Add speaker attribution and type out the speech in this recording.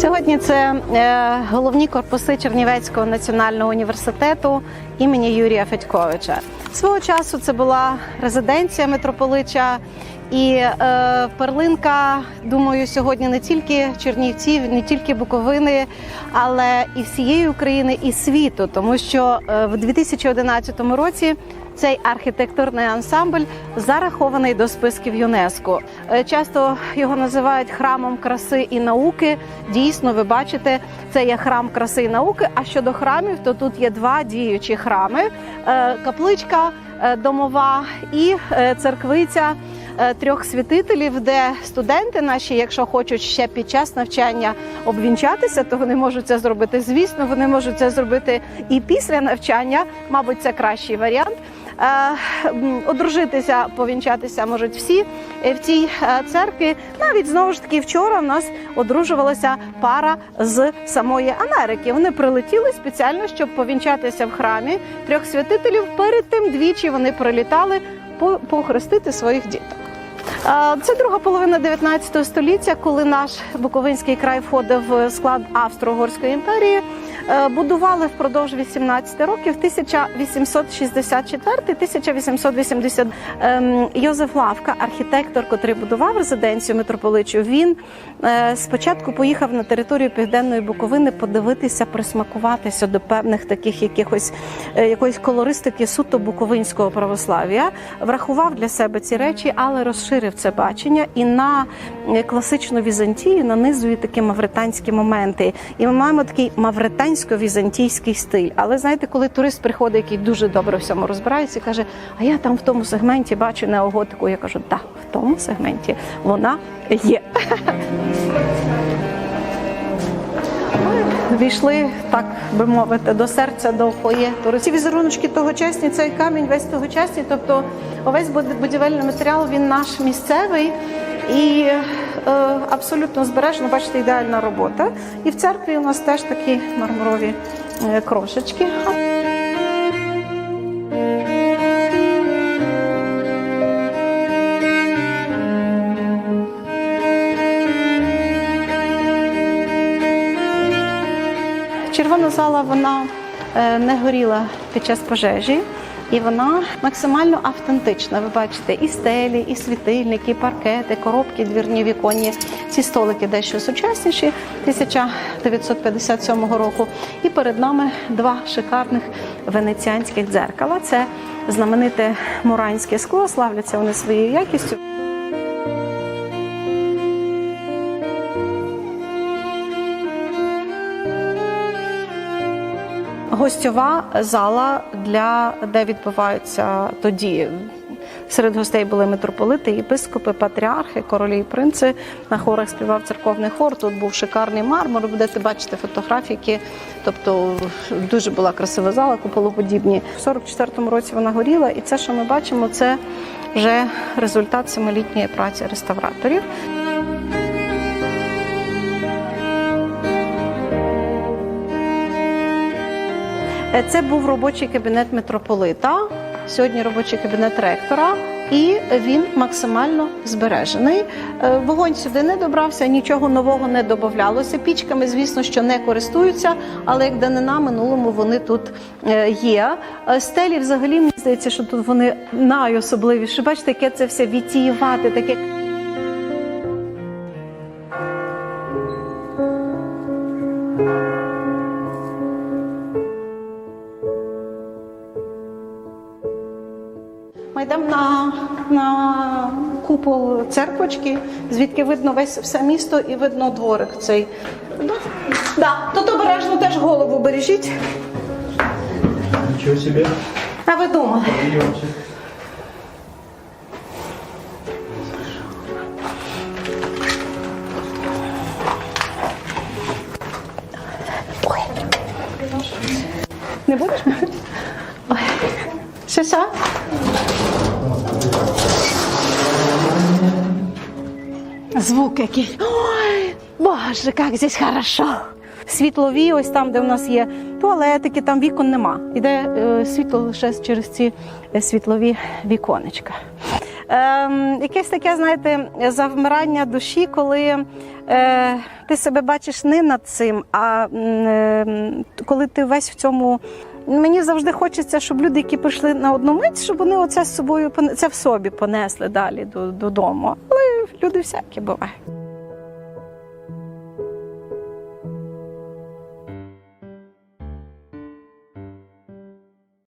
Speaker 1: Сьогодні це е, головні корпуси Чернівецького національного університету імені Юрія Федьковича. Свого часу це була резиденція митрополича. І е, перлинка, думаю, сьогодні не тільки Чернівців, не тільки Буковини, але і всієї України, і світу, тому що е, в 2011 році цей архітектурний ансамбль зарахований до списків ЮНЕСКО. Е, Часто його називають храмом краси і науки. Дійсно, ви бачите, це є храм краси і науки. А щодо храмів, то тут є два діючі храми: Е, капличка е, домова і церквиця трьох святителів, де студенти наші, якщо хочуть ще під час навчання обвінчатися, то вони можуть це зробити. Звісно, вони можуть це зробити і після навчання. Мабуть, це кращий варіант. Е, Одружитися, повінчатися можуть всі Е, в цій е, церкві. Навіть знову ж таки вчора в нас одружувалася пара з самої Америки. Вони прилетіли спеціально, щоб повінчатися в храмі трьох святителів. Перед тим двічі вони прилітали похрестити своїх діток. Це друга половина 19 століття, коли наш Буковинський край входив в склад Австро-Угорської імперії. Е, Будували впродовж 18 років 1864-1880. Ем, Йозеф Лавка, архітектор, котрий будував резиденцію митрополичу. Він е, спочатку поїхав на територію південної Буковини подивитися, присмакуватися до певних таких якихось е, якоїсь колористики суто буковинського православ'я. Врахував для себе ці речі, але розширив це бачення і на класичну Візантію нанизує такі мавританські моменти. І ми маємо такий мавритансько-візантійський стиль. Але знаєте, коли турист приходить, який дуже добре в всьому розбирається, каже: А я там в тому сегменті бачу неоготику. Я кажу, так, в тому сегменті вона є. Війшли, так би мовити, до серця, до фоє. Ці візеруночки тогочасні, цей камінь весь тогочасний, тобто увесь буд- будівельний матеріал він наш місцевий і е, абсолютно збережено, бачите, ідеальна робота. І в церкві у нас теж такі мармурові е, крошечки. Червона зала вона е, не горіла під час пожежі, і вона максимально автентична. Ви бачите, і стелі, і світильники, і паркети, коробки, двірні віконні. Ці столики дещо сучасніші 1957 року. І перед нами два шикарних венеціанських дзеркала. Це знамените муранське скло, славляться вони своєю якістю. Гостьова зала для де відбуваються тоді. Серед гостей були митрополити, єпископи, патріархи, королі і принци. На хорах співав церковний хор. Тут був шикарний мармур. Ви Будете бачити фотографії. Тобто дуже була красива зала, куполоподібні. В 44-му році вона горіла, і це, що ми бачимо, це вже результат семилітньої праці реставраторів. Це був робочий кабінет митрополита, сьогодні робочий кабінет ректора, і він максимально збережений. Е, Вогонь сюди не добрався, нічого нового не додавалося. Пічками, звісно, що не користуються, але як данина минулому вони тут е, є. Е, Стелі, взагалі, мені здається, що тут вони найособливіші. Бачите, яке це все вітіювати, таке. Ми йдемо на, на купол церквочки, звідки видно весь все місто і видно дворик цей. Да. Тут обережно теж голову бережіть.
Speaker 2: Ничего себе.
Speaker 1: А ви думали? Ой. Не будеш? Ой. Що Звук який. Ой, боже, як здесь хорошо. Світлові, ось там, де в нас є туалетики, там вікон нема. Іде е, світло лише через ці е, світлові віконечка. Ем, якесь таке, знаєте, завмирання душі, коли е, ти себе бачиш не над цим, а е, коли ти весь в цьому. Мені завжди хочеться, щоб люди, які прийшли на одну мить, щоб вони оце з собою це в собі понесли далі до- додому. Люди всякі бувають.